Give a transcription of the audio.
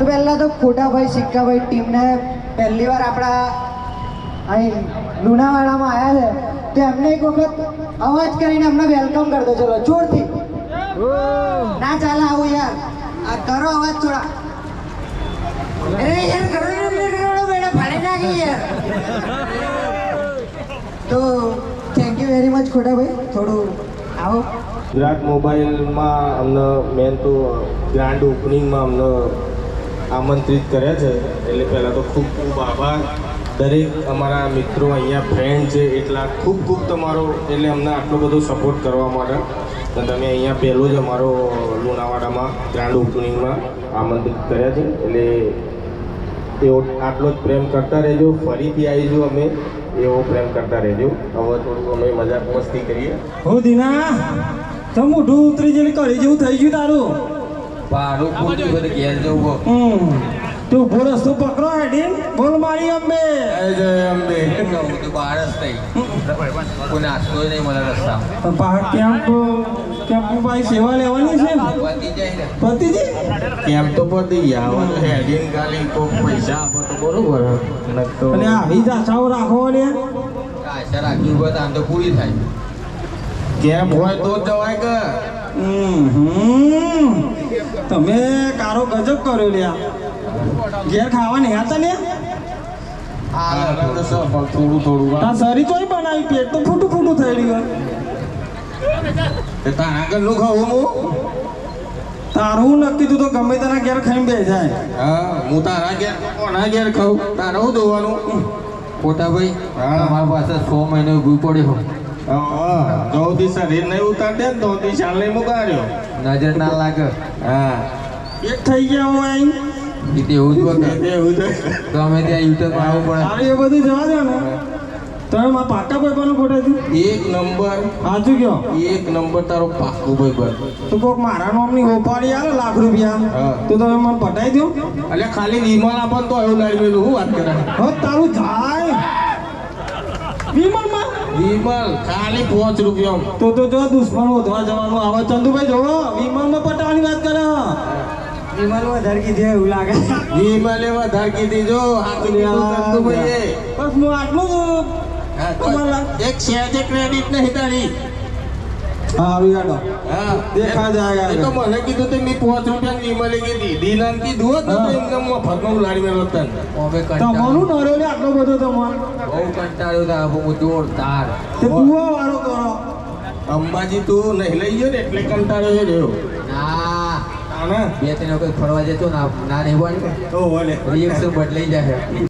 તો પહેલાં તો ખોટાભાઈ, સિક્કાભાઈ ટીમને પહેલી વાર આપણા અહીં લુણાવાડામાં આવ્યા છે, તો એમને એક વખત અવાજ કરીને અમને વેલકમ કરી દો, ચલો, જોરથી. ના ચાલે આવું યાર. આ કરો અવાજ થોડા. અરે યાર, કરો ને અમને કરો ફાડી નાખી યાર. તો થેન્ક યુ વેરી મચ ખોટાભાઈ. થોડું આવો. ગુજરાત મોબાઈલમાં અમને મેન તો ગ્રાન્ડ ઓપનિંગમાં અમને આમંત્રિત કર્યા છે. એટલે પહેલાં તો ખૂબ ખૂબ આભાર. દરેક અમારા મિત્રો અહીંયા ફ્રેન્ડ છે, એટલા ખૂબ ખૂબ તમારો, એટલે અમને આટલો બધો સપોર્ટ કરવા માટે. અને તમે અહીંયા પહેલો જ અમારો લુણાવાડામાં ગ્રાન્ડ ઓપનિંગમાં આમંત્રિત કર્યા છે. એટલે એવો આટલો જ પ્રેમ કરતા રહેજો. ફરીથી આવીશું અમે એવો પ્રેમ કરતા રહેજો. હવે થોડુંક અમે મજાક મસ્તી કરીએ. હો દીના, તો મોઢું ઉતરી કરી જેવું થઈ ગયું તારું. પારું પૂછ્યું બધે ઘેર જવું હમ. તું ઊભો રસ્તો પકડો હેડીન બોલ મારી અંબે. જય અંબે. હું તો બહાર જ થઈ. કોઈ નાસ્તો નહીં મને રસ્તામાં. પહાડ કેમ્પ કેમ્પની ભાઈ સેવા લેવાની છે? ને પતી જાય ને. પતિજી કેમ તો પતી ગયા હવે તો હેડીને ખાલી કોક પૈસા આપો તો બરોબર. નક તો અને આવી જ આશાઓ રાખો ને આશા રાખી હોય તો આમ તો પૂરી થાય. કેમ હોય તો જવાય કે. હમ. તમે કારો ગજબ કર્યો લ્યા. ઘેર ખાવા નહીં હતા ને? તો થોડું થોડું સરી ચોય બનાવી પેટ તો ફૂટું ફૂટું થઈ રહ્યું તે તારા આગળનું ખાવું હું? તારું નક્કી તું તો ગમે તેના ઘેર ખાઈને બે જાય. હા હું તારા ઘેર કોના ઘેર ખાઉં? તારે હું જોવાનું ખોટા ભાઈ હા. તમારી પાસે છ મહિને ઊભી પડ્યો. જોથી શરીર નહીં ઉતારતે ને તોથી શાલ નહીં મુકાડ્યો નજર ના લાગે. હા. એક થઈ ગયા હું અહીં. એ એવું જ તો ત્યાં યુટર્ન આવવું પડે. તારે એ બધું જવા દો ને. તમે મારા પાકા ભાઈ ખોટાથી એક નંબર. સાચું કયો? એક નંબર તારો પાકું ભાઈ બન. તો કોક મારા નામની હોપાડી આવે લાખ રૂપિયા. તો તમે મને પટાઈ દો એટલે ખાલી વિમાન આપણ તો એવું હું વાત કરે હો તારું થાય વિમલ ખાલી પાંચ રૂપિયા તો તો જો દુશ્મન વધવા જવાનું. આવે ચંદુભાઈ જોવો. માં પટાવાની વાત કરે. વિમલ વધારે કીધું એવું લાગે. વિમલે વધારે કીધી. જો હાથું ચંદુભાઈ બસ હું આટલું જ એક શેજે ક્રેડિટ નહીં તારી. તને અંબાજી તું નહીં લઈ ગયો ને એટલે કંટાળ્યો છે રહ્યો. ના. બે ત્રણ વખત ફરવા જતો ના ના રહેવાનું હોય તો ભલે રિએક્શન બદલાઈ જાય